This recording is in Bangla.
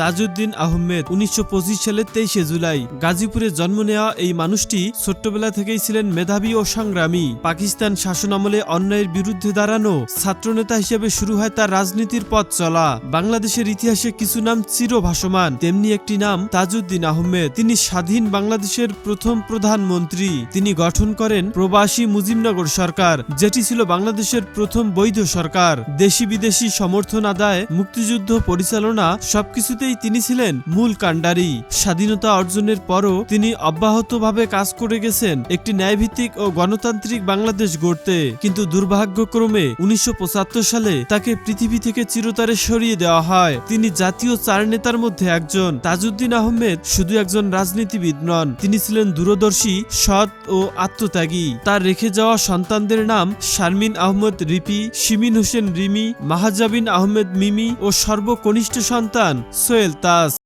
তাজউদ্দিন আহমেদ উনিশশো সালে তেইশে জুলাই। গাজীপুরে জন্ম নেওয়া এই মানুষটি ছোট্টবেলা থেকেই ছিলেন মেধাবী ও সংগ্রামী। পাকিস্তান শাসন আমলে অন্যায়ের বিরুদ্ধে দাঁড়ানো ছাত্রনেতা হিসেবে শুরু হয় তার রাজনীতির পথ চলা। বাংলাদেশের ইতিহাসে কিছু নাম চিরভাসমান, তেমনি একটি নাম তাজউদ্দিন আহমেদ। তিনি স্বাধীন বাংলাদেশের প্রথম প্রধানমন্ত্রী। তিনি গঠন করেন প্রবাসী মুজিবনগর সরকার, যেটি ছিল বাংলাদেশের প্রথম বৈধ সরকার। দেশি বিদেশি সমর্থন আদায়, মুক্তিযুদ্ধ পরিচালনা সবকিছুতেই তিনি ছিলেন মূল কাণ্ডারি। স্বাধীনতা অর্জনের পরও তিনি অব্যাহতভাবে কাজ করে গেছেন একটি ন্যায়ভিত্তিক ও গণতান্ত্রিক বাংলাদেশ গড়তে। কিন্তু দুর্ভাগ্যক্রমে উনিশশো সালে তাকে পৃথিবী থেকে চিরতরে সরিয়ে দেওয়া হয়। তিনি জাতীয় চার নেতার মধ্যে একজন। তাজউদ্দিন আহমেদ শুধু একজন রাজনীতিবিদ নন, তিনি ছিলেন দূরদর্শী, সৎ ও আত্মত্যাগী। তার রেখে যাওয়া সন্তানদের নাম শারমিন আহমদ রিপি, শিমিন হোসেন রিমি, মাহাজাবিন আহমেদ মিমি ও সর্বকনিষ্ঠ সন্তান sueltas.